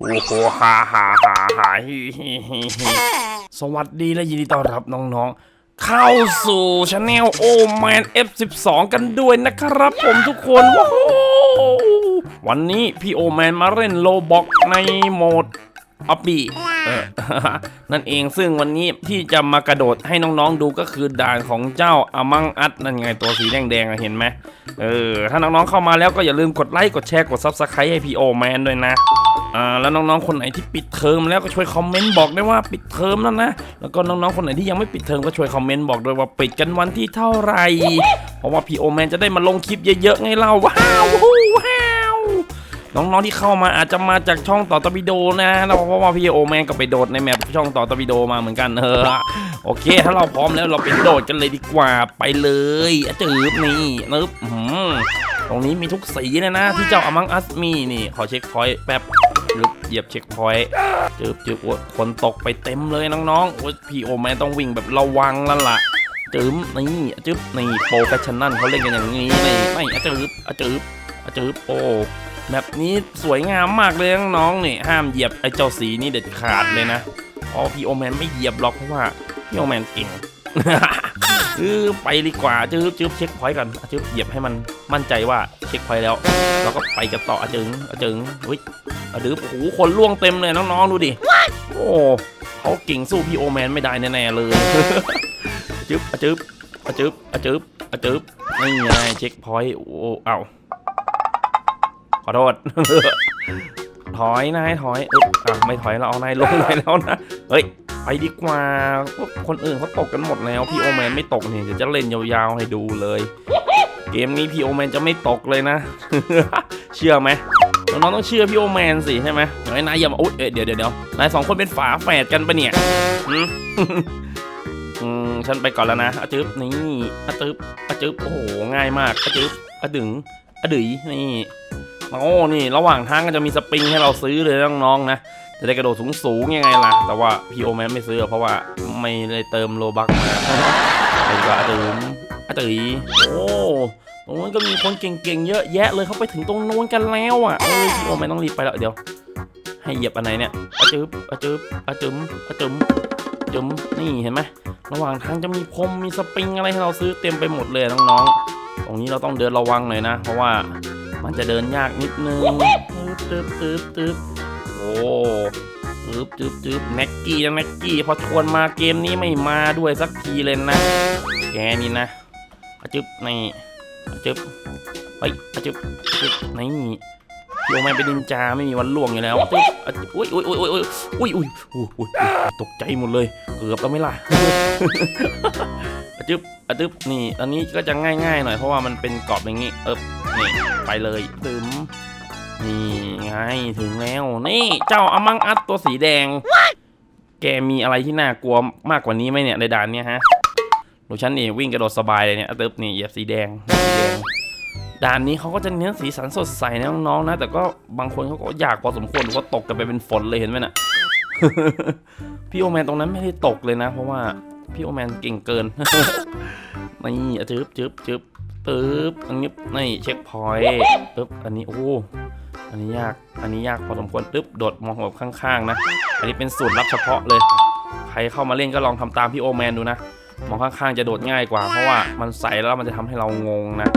โอ้โหฮ่าฮ่าฮ่าฮ่าฮิฮิฮิฮิสวัสดีและยินดีต้อนรับน้องๆ เข้าสู่ช anel โอแมน F12 กันด้วยนะครับผมทุกคนว้าววันนี้พี่โอแมนมาเล่นโลบอกในโหมดออปปี้นั่นเองซึ่งวันนี้ที่จะมากระโดดให้น้องๆดูก็คือด่านของเจ้าอมังอัดนั่นไงตัวสีแดงๆเห็นไหมเออถ้าน้องๆเข้ามาแล้วก็อย่าลืมกดไลค์กดแชร์กด Subscribe ให้พี่โอแมนด้วยนะ อ่าแล้วน้องๆคนไหนที่ปิดเทอมแล้วก็ช่วยคอมเมนต์บอกได้ว่าปิดเทอมแล้วนะแล้วก็น้องๆคนไหนที่ยังไม่ปิดเทอมก็ช่วยคอมเมนต์บอกด้วยว่าปิดกันวันที่เท่าไหร่เพราะว่าพี่โอแมนจะได้มาลงคลิปเยอะๆไงเราว้าวว้าวน้องๆที่เข้ามาอาจจะมาจากช่องต่อตะวิโดนะแล้วเพราะว่าพี่โอแมนก็ไปโดดในแมปช่องต่อตะวิโดมาเหมือนกันเออโอเค ถ้าเราพร้อมแล้วเราไปโดดกันเลยดีกว่าไปเลยอจืบนี่นึบหือ ตรงนี้มีทุกสีเลยนะ ที่เจ้าอมังอัสมีนี่ ขอเช็คพอยต์แป๊บลึกเหยียบเช็คพอยต์จืบจืบโอ้ยคนตกไปเต็มเลยน้องๆโอ้ยพี่โอแมนต้องวิ่งแบบระวังแล้วล่ะจืบนี่อะจืบนี่โปรเฟชชั่นนั่นเขาเล่นกันอย่างนี้นี่ไม่อะจืบอะจืบอะจืบโอ้แบบนี้สวยงามมากเลยน้องๆนี่ห้ามเหยียบไอ้เจ้าสีนี่เด็ดขาดเลยนะเพราะพี่โอแมนไม่เหยียบหรอกเพราะว่าพี่โอแมนเก่ง เออไปดีกว่าจืบจืบเช็คพอยต์กันอะจืบเหยียบให้มันมั่นใจว่าเช็คพอยต์แล้วเราก็ไปกันต่ออะจึงอะจึงเฮ้ยอะดืบโอ้โหคนล่วงเต็มเลยน้องๆดูดิโอ้เขาเก่งสู้พี่โอแมนไม่ได้แน่ๆเลยอะจึบอะจึบอะจึบอะจึบอะจึบนี่ไงเช็คพอยต์โอ้เอ้าขอโทษถอยนายถอยอึ๊บอะไม่ถอยเราเอานายลงเลยแล้วนะเฮ้ย ไปดีกว่าพวกคนอื่นเขาตกกันหมดแล้วพี่โอแมนไม่ตกเนี่ยเดี๋ยวจะเล่นยาวๆให้ดูเลย เกมนี้พี่โอแมนจะไม่ตกเลยนะ เชื่อไหมน้องๆต้องเชื่อพี่โอแมนสิใช่ไหมอย่างไอ้นายอย่ามาอุ๊ยเดี๋ยวเดี๋ยวเดี๋ยวนายสองคนเป็นฝาแฝดกันปะเนี่ยอืมฉันไปก่อนแล้วนะอะจึ๊บนี่อะจึ๊บอะจึ๊บโอ้โหง่ายมากอะจึ๊บอะดึงอะดึยนี่โอ้นี่ ระหว่างทางก็จะมีสปริงให้เราซื้อเลยน้องๆนะ จะได้กระโดดสูงๆยังไงล่ะ แต่ว่าพี่โอแมนไม่ซื้อเพราะว่าไม่ได้เติมโลบักมาไปดีกว่าอะดึงอะดึยโอ้ตรงนู้นก็มีคนเก่งๆเยอะแยะเลยเขาไปถึงตรงนู้นกันแล้วอะเออพี่โอไม่ต้องรีบไปแล้วเดี๋ยว ให้เหยียบอันไหนเนี่ยอะจึบอะจึบอะจึมอะจึมจึมนี่เห็นไหมระหว่างทางจะมีพรมมีสปริงอะไรให้เราซื้อเต็มไปหมดเลยน้องๆ ตรงนี้เราต้องเดินระวังหน่อยนะ เพราะว่ามันจะเดินยากนิดนึงตึ๊บตึ๊บตึ๊บ โอ้ตึ๊บตึ๊บตึ๊บแม็กกี้นะแม็กกี้พอชวนมาเกมนี้ไม่มาด้วยสักทีเลยนะ แกนี่นะอะจึบนี่อะจึบเฮ้ยอะจึบจึบนี่พี่โอแมนเป็นนินจาไม่มีวันล่วงอยู่แล้วจึบอะจึบอุ้ยอุ้ยอุ้ยอุ้ยอุ้ยอุ้ยอุ้ยอุ้ยตกใจหมดเลยเกือบแล้วไม่ล่ะอะจึบอะจึบนี่ อันนี้ก็จะง่ายๆหน่อยเพราะว่ามันเป็นกรอบอย่างงี้เอิบนี่ไปเลยตึม นี่ไงถึงแล้วนี่เจ้าอมังอัดตัวสีแดง แกมีอะไรที่น่ากลัวมากกว่านี้ไหมเนี่ยในด่านเนี้ยฮะดูฉันนี่วิ่งกระโดดสบายเลยเนี่ยตึ๊บนี่เหยียบสีแดงสีแดงด่านนี้เขาก็จะเน้นสีสันสดใสนะน้องๆนะ แต่ก็บางคนเขาก็อยากพอสมควรดูว่าตกกันไปเป็นฝนเลยเห็นไหมน่ะพี่โอแมนตรงนั้นไม่ได้ตกเลยนะ เพราะว่าพี่โอแมนเก่งเกินนี่อะจึ๊บจึ๊บจึ๊บตึ๊บอันนี้นี่เช็คพอยต์ตึ๊บอันนี้โอ้อั นนี้ยาก อันนี้ยากพอสมควรตึ๊บโดดมองแบบข้างๆนะ อันนี้เป็นสูตรลับเฉพาะเลย ใครเข้ามาเล่นก็ลองทำตามพี่โอแมนดูนะ มองข้างๆจะโดดง่ายกว่า เพราะว่ามันใสแล้วมันจะทำให้เรางงนะ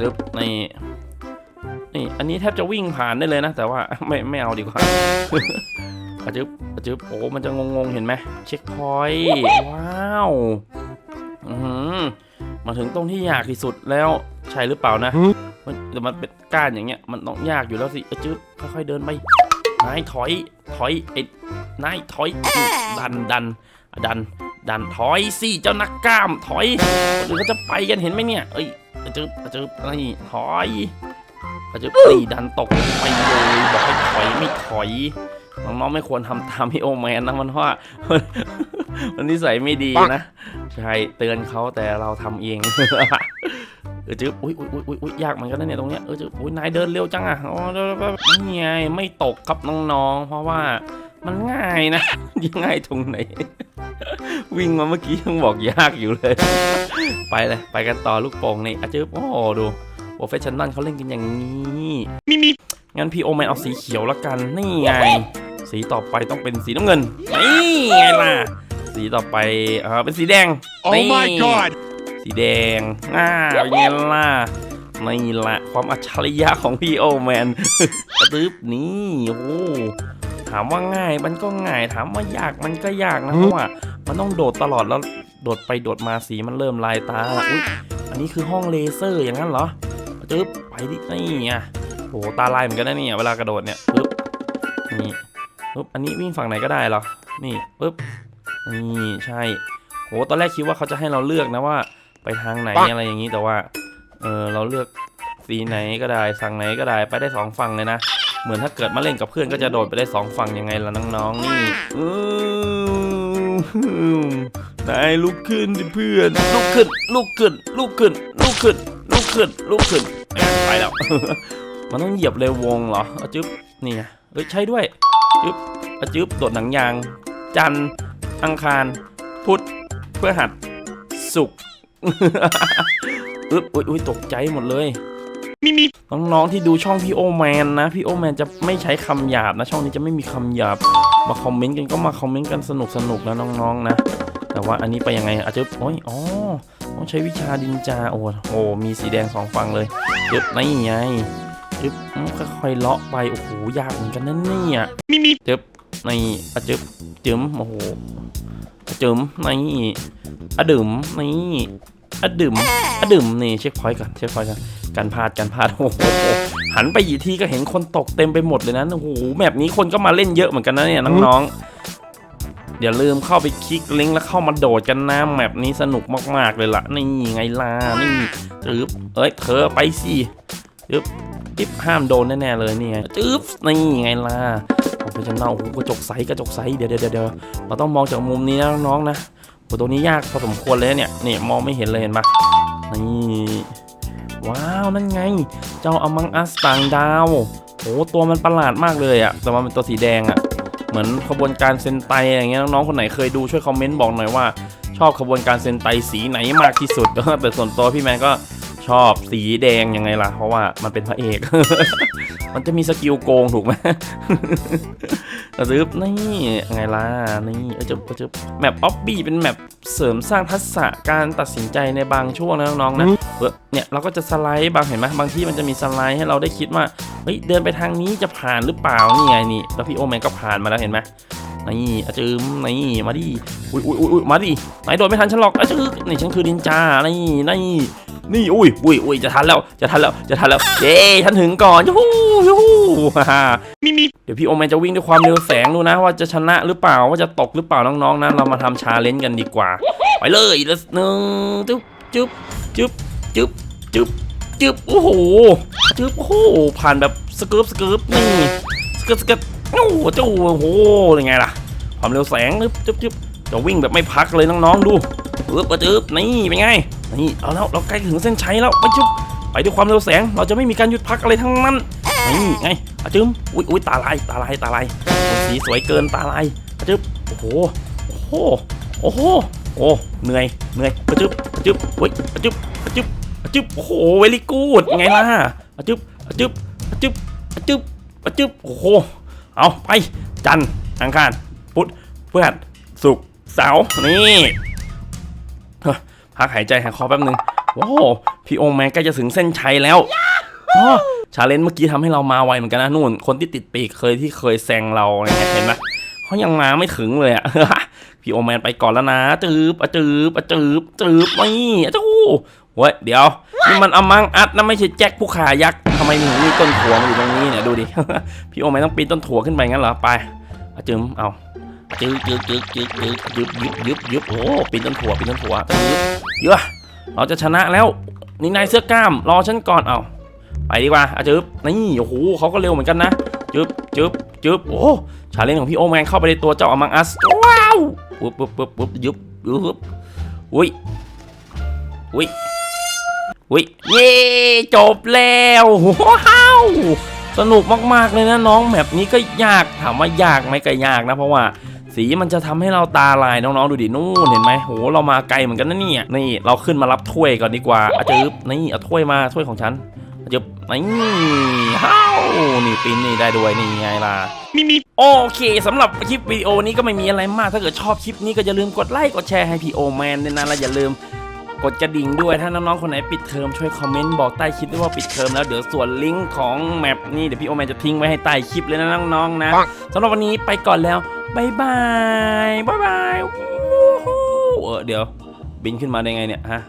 ดึบนี่นี่ อันนี้แทบจะวิ่งผ่านได้เลยนะ แต่ว่าไม่ไม่เอาดีกว่าอะจึบอะจึบโอ้ มันจะงงๆ เห็นไหมเช็คพอยต์ว้าวอือหือมาถึงตรงที่ยากที่สุดแล้วใช่หรือเปล่านะ แต่มันเป็นก้านอย่างเงี้ยมันต้องยากอยู่แล้วสิอะจึบค่อยๆเดินไปนายถอยถอยไอ้นายถอยอืมดันดันดันดันถอยสิเจ้านักกล้ามถอยคนอื่นเขาจะไปกันเห็นไหมเนี่ยเอ้ยอะจึ๊บอะจึ๊บนี่ถอยอะจึ๊บตีดันตกไปเลยบอกให้ถอยไม่ถอยน้องๆไม่ควรทำตามพี่โอแมนนะมันเพราะว่ามันนิสัยไม่ดีนะใช่เตือนเขาแต่เราทำเองเออจึ๊บอุ้ยอุ้ยอุ้ยอุ้ยอุ้ยยากเหมือนกันนะเนี่ยตรงเนี้ยเออจึ๊บอุ้ยนายเดินเร็วจังอะอ๋อเดี๋ยวๆๆนี่ไงไม่ตกครับน้องๆ เพราะว่ามันง่ายนะยังง่ายตรงไหน วิ่งมาเมื่อกี้ยังบอกยากอยู่เลย ไปเลยไปกันต่อลูกโป่งนี่อาจืบโอ้โหดูโปรเฟชชั่นนัลเขาเล่นกันอย่างนี้มีมีงั้นพี่โอแมนเอาสีเขียวละกันนี่ไงสีต่อไปต้องเป็นสีน้ำเงินนี่ไงล่ะสีต่อไปเออเป็นสีแดง Oh นี่ my god! สีแดงอ่าเป็นไงล่ะนี่แหละความอัจฉริยะของพี่โอแมนตึ๊บนี่โอ้โหถามว่าง่ายมันก็ง่ายถามว่ายากมันก็ยากนะเพราะว่า มันต้องโดดตลอดแล้วโดดไปโดดมาสีมันเริ่มลายตาละอุ้ยอันนี้คือห้องเลเซอร์อย่างนั้นเหรอตึ๊บไปดินี่อะโอ้โหตาลายเหมือนกันนะเนี่ยเวลากระโดดเนี่ยปึ๊บนี่ปึ๊บอันนี้วิ่งฝั่งไหนก็ได้เหรอนี่ปึ๊บนี่ใช่โหตอนแรกคิดว่าเขาจะให้เราเลือกนะว่า ไปทางไหนปังอะไรอย่างนี้แต่ว่าเออเราเลือกสีไหนก็ได้สั่งไหนก็ได้ไปได้สองฝั่งเลยนะ เหมือนถ้าเกิดมาเล่นกับเพื่อนก็จะโดดไปได้สองฝั่งยังไงล่ะน้องๆนี่อืมนายลุกขึ้นดิเพื่อนลุกขึ้นลุกขึ้นลุกขึ้นลุกขึ้นลุกขึ้นลุกขึ้นแหม่ไปแล้ว มันต้องเหยียบเร็ววงเหรอเอาจึ๊บนี่ไงเอ้ยใช่ด้วยจึ๊บเอาจึ๊บโดดหนังยาง จันทร์อังคาร พุธพฤหัสศุกร์ อึ๊บอุ๊ยอุ๊ยตกใจหมดเลย Me me. น้องๆที่ดูช่องพี่โอแมนนะพี่โอแมนจะไม่ใช้คำหยาบนะ ช่องนี้จะไม่มีคำหยาบ มาคอมเมนต์กันก็มาคอมเมนต์กันสนุกสนุกๆนะน้องๆนะ แต่ว่าอันนี้ไปยังไงอาจจะโอ้ยอ๋อต้องใช้วิชาดินจาโอ้โหมีสีแดงสองฝั่งเลยจึ๊บนี่ไงจึ๊บอืมค่อยๆเลาะไปโอ้โหยากเหมือนกันนั่นเนี่ย Me me. จึ๊บนี่อะจึ๊บจึ๊มโอ้โหอะ จึ๊มนี่อะดึมนี่อะดึมอะดึมนี่เช็คพอยต์ก่อนเช็คพอยต์ก่อนการพลาดการพลาดโอ้โหหันไปอีกทีก็เห็นคนตกเต็มไปหมดเลยนะโอ้โหแบบนี้คนก็มาเล่นเยอะเหมือนกันนะเนี่ยน้องๆอย่าลืมเข้าไปคลิกลิงก์แล้วเข้ามาโดดกันนะแมปนี้สนุกมากๆเลยล่ะนี่ไงล่ะนี่จึ๊บเอ้ยเธอไปสิจึ๊บจิ๊บห้ามโดนแน่ๆเลยนี่ไงจึ๊บนี่ไงล่ะ ผมเป็นจำเนาโอ้โหกระจกใสกระจกใสเดี๋ยวเดี๋ยวเดี๋ยวเราต้องมองจากมุมนี้นะน้องๆนะโอ้ตัวนี้ยากพอสมควรเลยเนี่ยนี่มองไม่เห็นเลยเห็นปะนี่ว้าวนั่นไง เจ้าอมังอัสต่างดาวโอ้ตัวมันประหลาดมากเลยอะแต่มันเป็นตัวสีแดงอะเหมือนขบวนการเซนไตอย่างเงี้ยน้องๆคนไหนเคยดูช่วยคอมเมนต์บอกหน่อยว่า ชอบขบวนการเซนไตสีไหนมากที่สุดแต่ส่วนตัวพี่แมนก็ ชอบสีแดงยังไงล่ะ เพราะว่ามันเป็นพระเอก มันจะมีสกิลโกงถูกไหมกระซึบนี่ยังไงล่ะนี่เออจะจะแมปออฟบี้เป็นแมปเสริมสร้างทักษะการตัดสินใจในบางช่วงนะน้องๆนะเนี่ยเราก็จะสไลด์บางเห็นไหมบางที่มันจะมีสไลด์ให้เราได้คิดว่าเฮ้ยเดินไปทางนี้จะผ่านหรือเปล่านี่ไงนี่แล้วพี่โอแมนก็ผ่านมาแล้วเห็นไหมนี่อาจืมนี่มาดิอุ้ยอุ้ยอุ้ยมาดิไหนโดนไม่ทันฉันหรอกอาจือนี่ฉันคือดินจานี่นี่ นี่อุ้ยอุ้ยอุ้ยจะทันแล้วจะทันแล้วจะทันแล้วเย้ฉันถึงก่อนยูฮูยูฮูฮ่าฮ่า Me me. เดี๋ยวพี่โอแมนจะวิ่งด้วยความเร็วแสงดูนะ ว่าจะชนะหรือเปล่าว่าจะตกหรือเปล่าน้องๆนะเรามาทำชาเลนจ์กันดีกว่า ไปเลยละหนึ่งจุ๊บจุ๊บจุ๊บจุ๊บจุ๊บจุ๊บโอ้โหจุ๊บโอ้โหผ่านแบบสเกิร์ฟสเกิร์ฟนี่สเกิร์ฟสเกิร์ฟโอ้โหเจ้าโอ้โหยังไงล่ะความเร็วแสงจุ๊บจุ๊บจุ๊บจะวิ่งแบบไม่พักเลยน้องๆดูจุ๊บจุ๊บนี่เป็นไง นี่เอาแล้วเราใกล้ถึงเส้นชัยแล้วไปจุ๊บไปด้วยความเร็วแสง เราจะไม่มีการหยุดพักอะไรทั้งนั้นนี่ไงอาจึมอุ้ยอุ้ยตาลายตาลายตาลายสีสวยเกินตาลายอาจึมโอ้โหโอ้โหโอ้โหโอ้เหนื่อยเหนื่อยอาจึมอาจึมอุ้ยอาจึมอาจึมอาจึมโอ้โหเวลี่กูดไงล่ะอาจึมอาจึมอาจึมอาจึมอาจึมโอ้โหเอาไปจันทร์อังคารพุธพฤหัสศุกร์เสาร์นี่ พักหายใจหายคอแป๊บนึงโอ้โหพี่โอแมนใกล้จะถึงเส้นชัยแล้วอ๋อชาเลนจ์เมื่อกี้ทำให้เรามาไวเหมือนกันนะนู่น คนที่ติดปีกเคยที่เคยแซงเราอะไรเงี้ยเห็นไหมเขายังมาไม่ถึงเลยอะพี่โอแมนไปก่อนแล้วนะจืบอะจืบอะจืบจืบนี่อะจู้เว้ยเดี๋ยวนี่มันอมังอัดนะไม่ใช่แจ็คผู้ขายักษ์ทำไมถึงมีต้นถั่วมาอยู่ตรงนี้เนี่ยดูดิพี่โอแมนต้องปีนต้นถั่วขึ้นไปงั้นเหรอไปอะจืมเอา จืบจืบจืบจืบจืบยึบยึบยึบยึบโอ้ปีนต้นถั่วปีนต้นถั่วจืบเยอะเราจะชนะแล้วนี่นายเสื้อกล้ามรอฉันก่อนเอาไปดีกว่าอาจึ๊บนี่โอ้โหเขาก็เร็วเหมือนกันนะจึ๊บจึ๊บจึ๊บโอ้ชาเลนจ์ของพี่โอแมนเข้าไปในตัวเจ้าอมังอัสว้าวปุ๊บปุ๊บปุ๊บปุ๊บยึบยึบอุ้ยอุ้ยอุ้ยเย้จบแล้วว้าวสนุกมากๆเลยนะน้องแบบนี้ก็ยากถามว่ายากไหมก็ยากนะเพราะว่า สีมันจะทำให้เราตาลายน้องๆดูดินู่นเห็นไหมโหเรามาไกลเหมือนกันนะเนี่ยนี่เราขึ้นมารับถ้วยก่อนดีกว่าอาจึบนี่เอาถ้วยมาถ้วยของฉันอาจึบนี่ฮ้าวนี่ปีนนี่ได้ด้วยนี่ไงล่ะมีมีโอเคสำหรับคลิปวิดีโอนี้ก็ไม่มีอะไรมาก ถ้าเกิดชอบคลิปนี้ก็อย่าลืมกดไลค์กดแชร์ให้พี่โอแมนด้วยนะและอย่าลืมกดกระดิ่งด้วยถ้าน้องๆคนไหนปิดเทอมช่วยคอมเมนต์บอกใต้คลิปด้วยว่าปิดเทอมแล้วเดี๋ยวส่วนลิงก์ของแมปนี่เดี๋ยวพี่โอแมนจะทิ้งไว้ให้ใต้คลิปเลยนะน้องๆนะสำหรับวันนี้ไปก่อนแล้ว บายบายบายบายเออเดี๋ยว บินขึ้นมาได้ไงเนี่ยฮะ